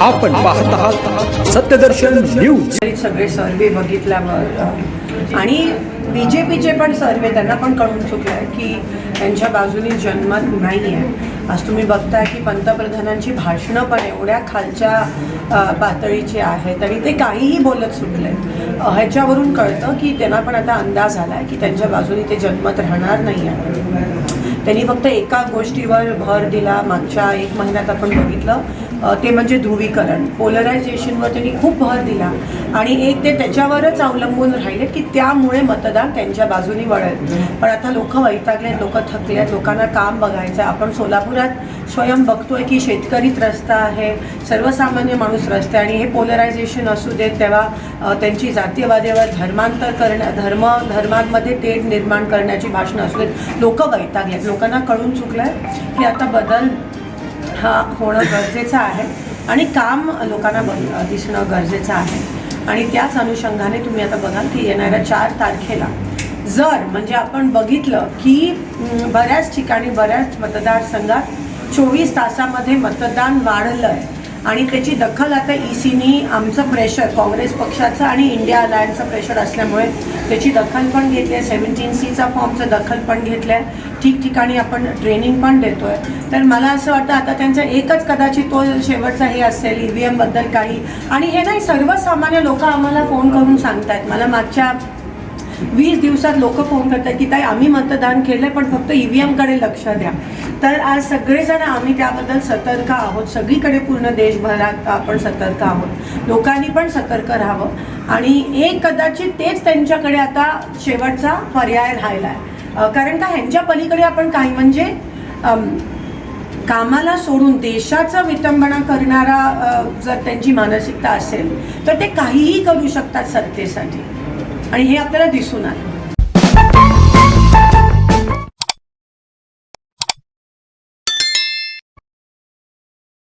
आपण पाहत आहात सत्यदर्शन न्यूज. सगळे सर्वे बघितल्यावर आणि बी जे पीचे पण सर्वे त्यांना पण कळून चुकलं आहे की त्यांच्या बाजूनी जनमत नाही आहे आज तुम्ही बघताय की पंतप्रधानांची भाषणं पण एवढ्या खालच्या पातळीची आहेत आणि ते काहीही बोलत सुटले ह्याच्यावरून कळतं की त्यांना पण आता अंदाज आला आहे की त्यांच्या बाजूनी ते जनमत राहणार नाही आहे त्यांनी फक्त एका गोष्टीवर भर दिला मागच्या एक महिन्यात आपण बघितलं ते म्हणजे ध्रुवीकरण. पोलरायझेशनवर त्यांनी खूप भर दिला. आणि एक ते त्याच्यावरच अवलंबून राहिले की त्यामुळे मतदान त्यांच्या बाजूनी वळेल पण आता लोक वैतागलेत लोक थकलेत लोकांना काम बघायचं आहे आपण सोलापुरात स्वयं बघतोय की शेतकरी त्रस्त आहे सर्वसामान्य माणूस त्रस्त आहे. आणि हे पोलरायझेशन असू देत तेव्हा त्यांची जातीयवादीवर धर्मांतर करणं धर्म धर्मांमध्ये तेढ निर्माण करण्याची भाषणं असू देत लोक वैतागलेत. लोकांना कळून चुकलं आहे की आता बदल हा होणं गरजेचं आहे. आणि काम लोकांना बघ दिसणं गरजेचं आहे. आणि त्याच अनुषंगाने तुम्ही आता बघाल की येणाऱ्या चार तारखेला जर म्हणजे आपण बघितलं की बऱ्याच ठिकाणी बऱ्याच मतदारसंघात चोवीस तासामध्ये मतदान वाढलं आहे आणि त्याची दखल आता ई सीनी आमचं प्रेशर काँग्रेस पक्षाचं आणि इंडिया अलायन्सचं प्रेशर असल्यामुळे त्याची दखल पण घेतली आहे. सेव्हन्टीन सीचा फॉर्मचं दखल पण घेतलं आहे. ठिकठिकाणी आपण ट्रेनिंग पण देतो आहे तर मला असं वाटतं आता त्यांचं एकच कदाचित तो शेवटचा हे असेल ई व्ही एमबद्दल काही. आणि हे नाही सर्वसामान्य लोक आम्हाला फोन करून सांगतायत. मला मागच्या वीस दिवसात लोक फोन करतात की ताई आम्ही मतदान केलंय पण फक्त ई व्ही एमकडे लक्ष द्या. तर आज सगळेजण आम्ही त्याबद्दल सतर्क आहोत. सगळीकडे पूर्ण देशभरात आपण सतर्क आहोत. लोकांनी पण सतर्क राहावं. आणि एक कदाचित तेच त्यांच्याकडे आता शेवटचा पर्याय राहिला आहे कारण का ह्यांच्या पलीकडे आपण काही म्हणजे कामाला सोडून देशाचं विटंबना करणारा जर त्यांची मानसिकता असेल तर ते काहीही करू शकतात सत्तेसाठी. आणि हे आपल्याला दिसून आलं.